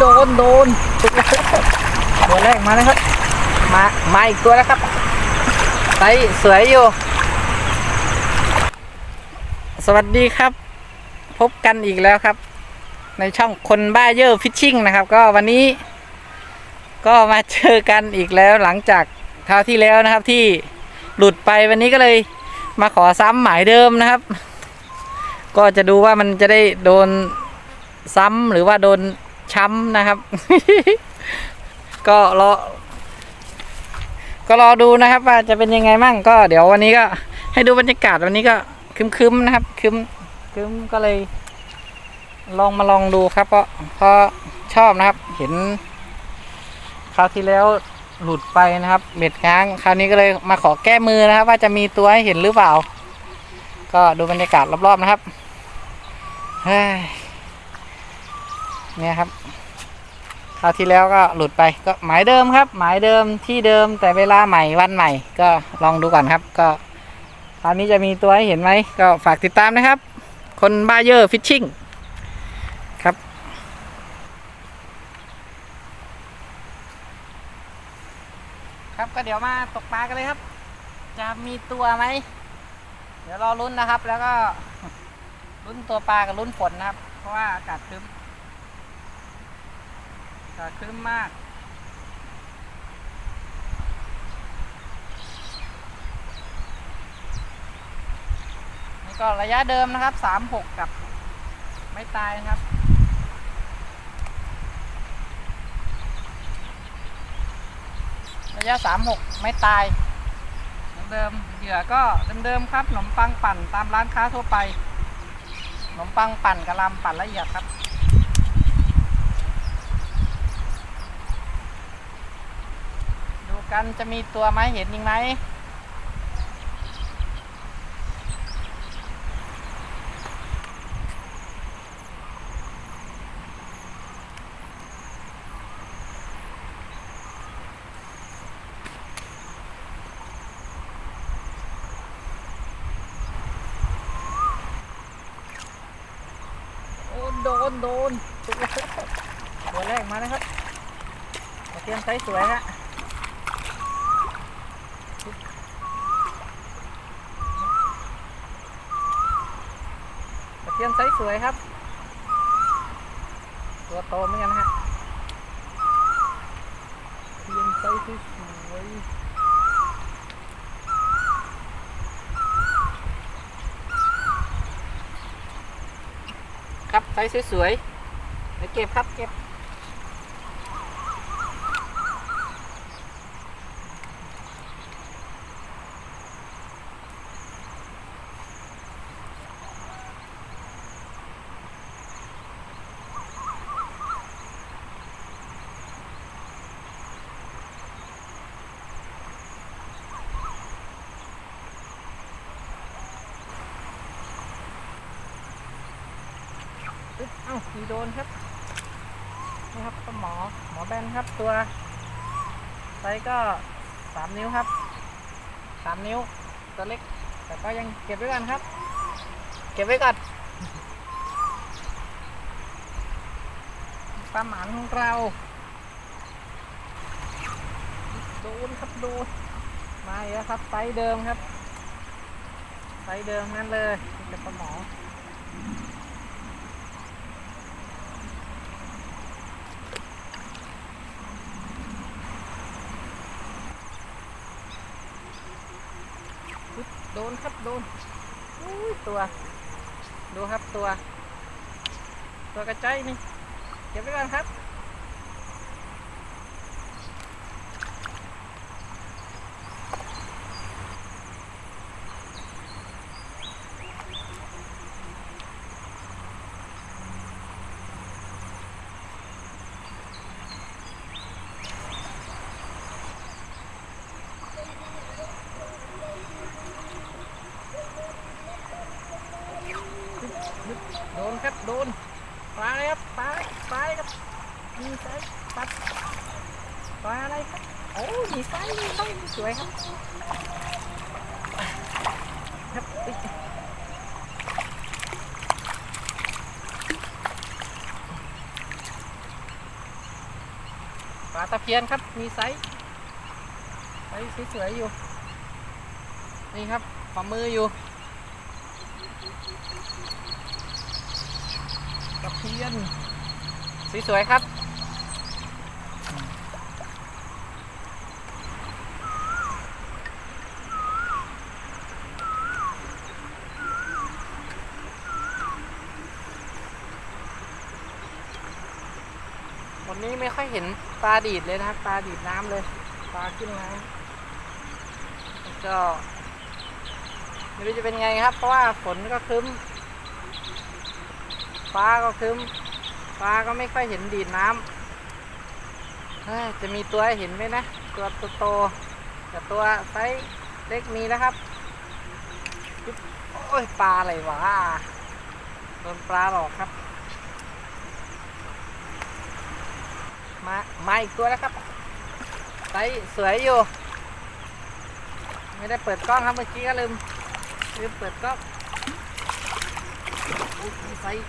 โดนโดนตัวแรกมาแล้วครับ มามาอีกตัวแล้วครับไซส์สวยอยู่ สวัสดีครับ พบกันอีกแล้วครับ ในช่องคนบ้าเยอะฟิชชิ่งนะครับ ก็วันนี้ ก็มาเจอกันอีกแล้วหลังจากคราวที่แล้วนะครับที่หลุดไปวันนี้ก็เลยมาขอซ้ำหมายเดิมนะครับ ก็จะดูว่ามันจะได้โดนซ้ำหรือว่าโดน ช้ำนะครับ ก็รอ ก็รอดูนะครับว่าจะเป็นยังไงมั่งก็เดี๋ยววันนี้ก็ให้ดูบรรยากาศวันนี้ก็คึมๆนะครับ คึมคึมก็เลย ลองมาลองดูครับ เพราะเพราะชอบนะครับ เห็นคราวที่แล้วหลุดไปนะครับเบ็ดค้าง คราวนี้ก็เลยมาขอแก้มือนะครับ ว่าจะมีตัวให้เห็นหรือเปล่า ก็ดูบรรยากาศรอบๆนะครับเฮ้ย เนี่ยครับคราวที่แล้วก็หลุดไปก็หมายเดิมครับ หมายเดิมที่เดิมแต่เวลาใหม่วันใหม่ ก็ลองดูก่อนครับ ก็คราวนี้จะมีตัวให้เห็นไหมก็ฝากติดตามนะครับ คนบ้าเยอร์ฟิชชิ่งครับครับก็เดี๋ยวมาตกปลากันเลยครับ จะมีตัวไหมเดี๋ยวรอลุ้นนะครับ แล้วก็ลุ้นตัวปลากับลุ้นฝนนะครับ เพราะว่าอากาศครึ้ม อากาศครึ้มมาก นี่ก็ระยะเดิมนะครับสามหกกับ ไม่ตายนะครับระยะ 36 ไม่ตายเหมือนเดิม เหยื่อก็เดิมๆครับ ขนมปังปั่นตามร้านค้าทั่วไป ขนมปังปั่นกะลำปั่นละเอียดครับ ดู กันจะมีตัวไหมเห็นยิงไหมโอ้โดน โดน ตัวแรกมาแล้วครับ เตรียมไซส์สวยฮะ ทียนไซส์สวยครับ ตัวโตเหมือนกันฮะเทียนไซส์สวยครับไซส์สวยๆเดี๋ยวเก็บครับเก็บ เอ้ามีโดนครับนี่ครับก็หมอหมอแบนครับตัวไซส์ก็สามนิ้วครับสามนิ้วตัวเล็ก แต่ก็ยังเก็บไว้ก่อนครับ เก็บไว้ก่อนปลาหมานของเราโดนครับโดนมาแล้วครับไซส์เดิมครับไซส์เดิมนั่นเลยเป็นปลาหมอ โดนครับโดนอุ้ยตัว ดูครับตัว ตัวกระจายนี่ เก็บไว้ก่อนครับ โด นครับโดนปลาอะไรครับปลาปลาครับมีไซส์ปัดปลาอะไรครับโอ้มีไซส์มีไซส์สวยครับครับปลาตะเพียนครับมีไซส์ไซส์สวยๆอยู่นี่ครับฝ่ามืออยู่ ตะเพียน สวยๆครับวันนี้ไม่ค่อยเห็นปลาดีดเลยนะครับ ปลาดีดน้ำเลย ปลาขึ้นน้ำก็ไม่รู้จะเป็นไงครับ เพราะว่าฝนก็ครึ้ม ฟ้าก็ครึ้ม ฟ้าก็ไม่ค่อยเห็นดีดน้ำจะมีตัวเห็นไหมนะ ตัวโตๆแต่ตัวไซส์เล็กมีนะครับ โอ้ยปลาอะไรวะโดนปลาหลอกครับ มามาอีกตัวแล้วครับไซส์สวยอยู่ ไม่ได้เปิดกล้องครับเมื่อกี้ก็ลืมลืมเปิดกล้องอุ๊ยไซส์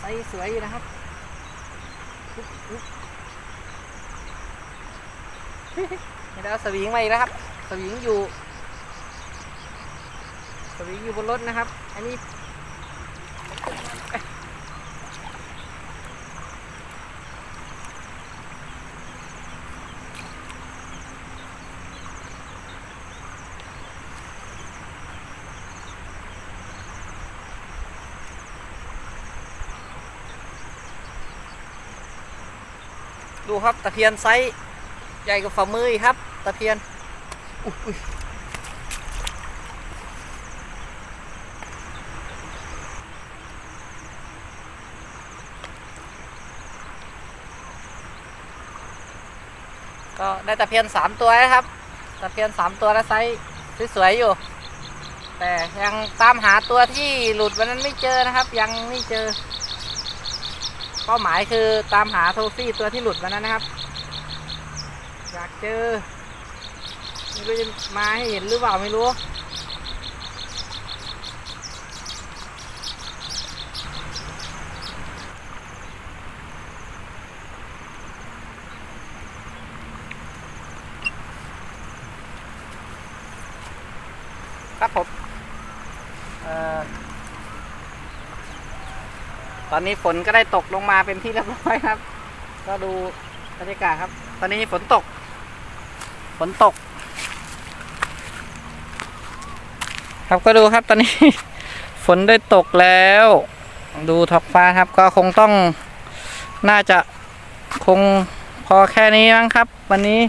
ไซส์สวยอยู่นะครับ ไม่ได้วสวิงมาอีกแล้วครับ สวิงอยู่ สวิงอยู่บนรถนะครับ อันนี้ ครับ ตะเพียนไซส์ใหญ่กว่าฝ่ามือครับ ตะเพียนอุ๊ยอุ๊ยก็ได้ตะเพียนสามตัวนะครับ ตะเพียนสามตัวแล้วไซส์สวยๆอยู่ แต่ยังตามหาตัวที่หลุดวันนั้นไม่เจอนะครับ ยังไม่เจอ เป้าหมายคือตามหาโทฟี่ตัวที่หลุดมานั้นนะครับ อยากเจอไม่รู้จะมาให้เห็นหรือเปล่าไม่รู้ ครับผมเอ่อ ตอนนี้ฝนก็ได้ตกลงมาเป็นที่เรียบร้อยครับ ก็ดูบรรยากาศครับ ตอนนี้ฝนตก ฝนตก ครับก็ดูครับตอนนี้ ฝนได้ตกแล้ว ดูท้องฟ้าครับ ก็คงต้องน่าจะคงพอแค่นี้มั้งครับ วันนี้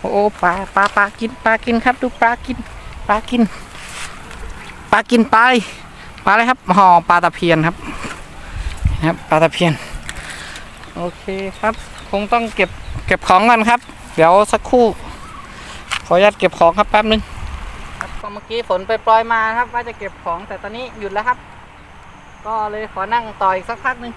โอ้ปลาปลาปลากินปลากินครับ ดูปลากินปลากินปลากินไป ปลาอะไรครับห่อปลาตะเพียนครับนะครับปลาตะเพียน โอเคครับ คงต้องเก็บเก็บของกันครับ เดี๋ยวสักครู่ ขออนุญาตเก็บของครับแป๊บนึงครับก็เมื่อกี้ฝนไปปล่อยมาครับ ว่าจะเก็บของแต่ตอนนี้หยุดแล้วครับ ก็เลยขอนั่งต่ออีกสักพักหนึ่ง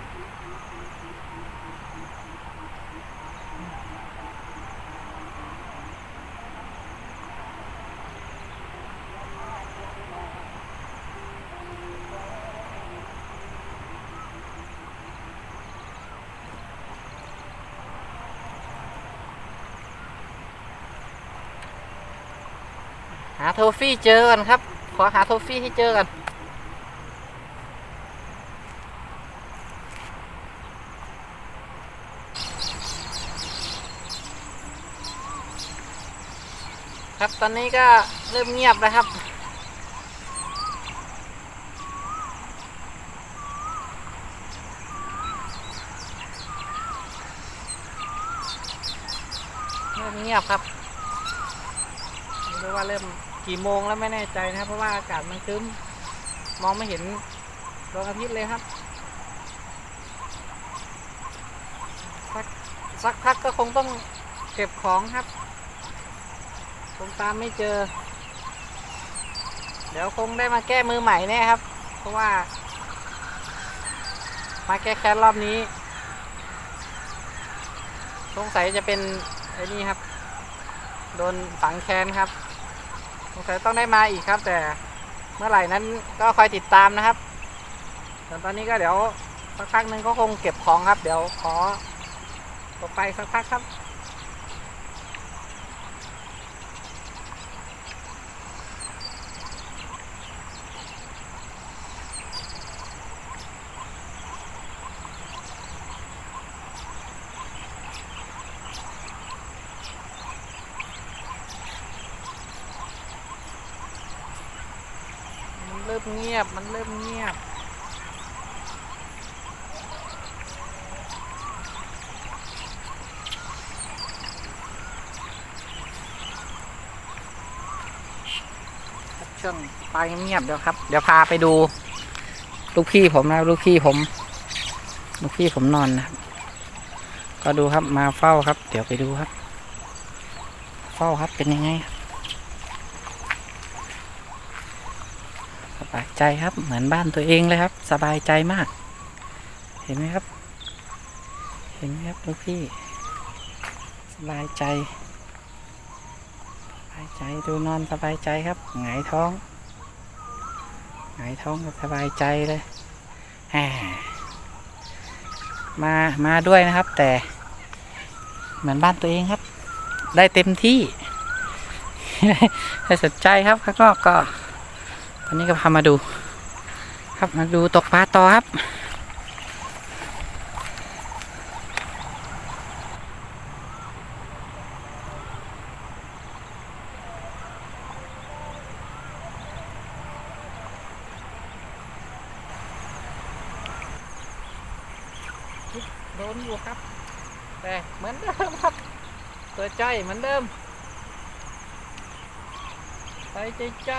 าโทฟี่เจอกันครับ ขอหาโทฟี่ให้เจอกันครับตอนนี้ก็เริ่มเงียบแล้วครับ เริ่มเงียบครับไม่รู้ว่าเริ่ม กี่โมงแล้วไม่แน่ใจนะครับ เพราะว่าอากาศมันครึ้ม มองไม่เห็นดวงอาทิตย์เลยครับ สักสักพักก็คงต้องเก็บของครับคงตามไม่เจอ เดี๋ยวคงได้มาแก้มือใหม่แน่ครับ เพราะว่า มาแก้แค้นรอบนี้สงสัยจะเป็นไอ้นี่ครับ โดนฝังแค้นครับ งสัยต้องได้มาอีกครับ แต่เมื่อไหร่นั้นก็คอยติดตามนะครับส่วนตอนนี้ก็เดี๋ยวสักพักหนึ่งก็คงเก็บของครับ เดี๋ยวขอตกไปสักพักครับ ริ่มเงียบ มันเริ่มเงียบ ช่วงปลายเงียบเดี๋ยวครับ เดี๋ยวพาไปดู ลูกพี่ผมนะลูกพี่ผม ลูกพี่ผมนอนนะครับ ก็ดูครับมาเฝ้าครับ เดี๋ยวไปดูครับ เฝ้าครับเป็นยังไงครับ บายใจครับ เหมือนบ้านตัวเองเลยครับ สบายใจมาก เห็นไหมครับ เห็นไหมครับลูกพี่ สบายใจ สบายใจดูนอนสบายใจครับหงายท้องหงายท้องก็สบายใจเลยมมา มาด้วยนะครับ แต่เหมือนบ้านตัวเองครับ ได้เต็มที่ ได้สนใจครับข้างนอกก็ ตอนนี้ก็พามาดู ครับมาดูตกปลาต่อครับ โดนอยู่ครับ แต่เหมือนเดิมครับตัวใจเหมือนเดิมใส่ใจใจ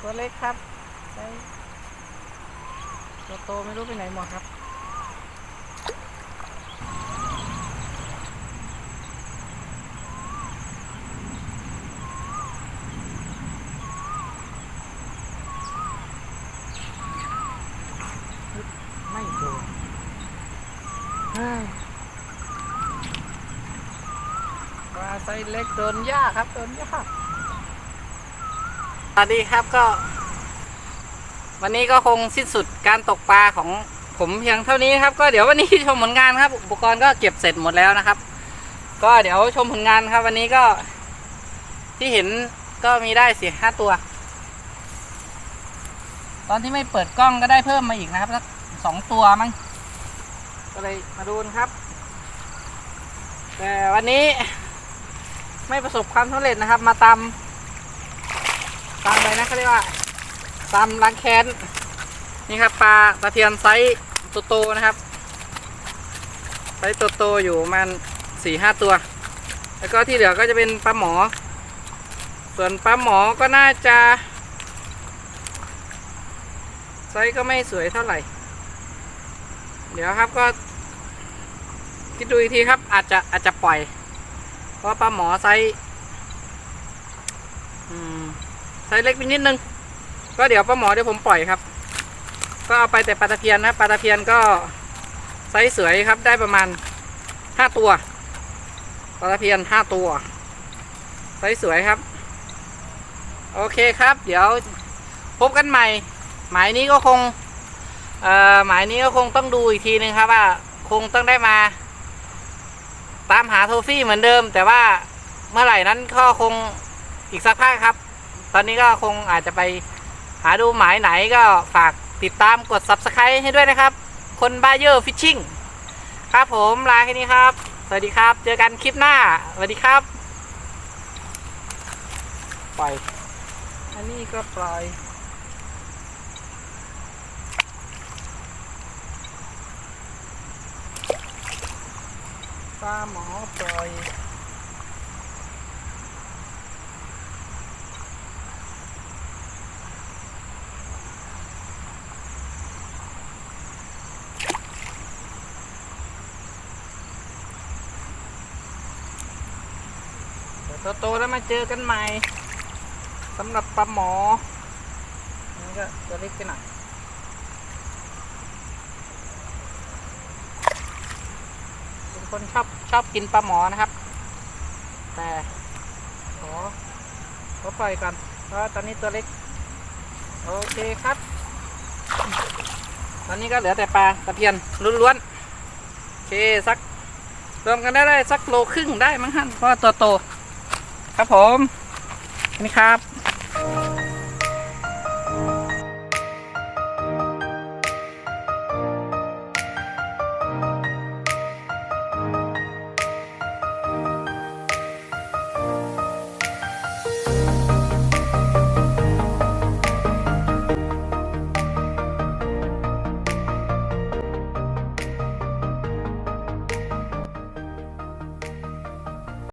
ตัวเล็กครับตัวโตไม่รู้ไปไหนหมดครับไม่โดนเฮ้ยปลาไซส์เล็กโดนยากครับ โดนยาก สวัสดีครับก็ วันนี้ก็คงสิ้นสุดการตกปลาของผมเพียงเท่านี้ครับ ก็เดี๋ยววันนี้ชมผลงานครับ อุปกรณ์ก็เก็บเสร็จหมดแล้วนะครับ ก็เดี๋ยวชมผลงานครับ วันนี้ก็ที่เห็นก็มีได้สี่ห้าตัว ตอนที่ไม่เปิดกล้องก็ได้เพิ่มมาอีกนะครับสักสองตัวมั้งก็เลยมาดูนะครับ แต่วันนี้ไม่ประสบความสำเร็จนะครับ มาตาม ตามอะไรนะเขาเรียกว่าตามล้างแค้นนี่ครับปลาตะเพียนไซส์โตๆนะครับไซส์โตๆอยู่ประมันสี่ห้าตัว แล้วก็ที่เหลือก็จะเป็นปลาหมอ ส่วนปลาหมอก็น่าจะไซส์ก็ไม่สวยเท่าไหร่ เดี๋ยวครับก็ คิดดูอีกทีครับ อาจจะอาจจะปล่อย เพราะปลาหมอไซส์อืม ไซส์เล็กไปนิดนึง ก็เดี๋ยวปลาหมอเดี๋ยวผมปล่อยครับ ก็เอาไปแต่ปลาตะเพียนนะปลาตะเพียนก็ไซส์สวยครับได้ประมาณห้าตัวปลาตะเพียนห้าตัวไซส์สวยครับ โอเคครับ เดี๋ยวพบกันใหม่ หมายนี้ก็คงเอ่อหมายนี้ก็คงต้องดูอีกทีนึงครับว่าคงต้องได้มา ตามหาโทฟี่เหมือนเดิม แต่ว่าเมื่อไหร่นั้นก็คงอีกสักพักครับ ตอนนี้ก็คงอาจจะไปหาดูหมายไหนก็ฝากติดตามกด subscribe ให้ด้วยนะครับ คนบ้าเยอร์ฟิชชิ่งครับผมลาแค่นี้ครับ สวัสดีครับ เจอกันคลิปหน้า สวัสดีครับ ไปอยอันนี้ก็ปล่อยปลาหมอปล่อย โตๆแล้วมาเจอกันใหม่สำหรับปลาหมอนี่ก็ตัวเล็กไปหน่อยเป็นคนชอบชอบกินปลาหมอนะครับ แต่ขอขอปล่อยก่อนเพราะว่าตอนนี้ตัวเล็ก โอเคครับ ตอนนี้ก็เหลือแต่ปลาตะเพียนล้วนๆโอเคสักรวมกันได้ได้สักโลครึ่งได้มั้งฮะเพราะว่าตัวโต ครับผมนี่ครับ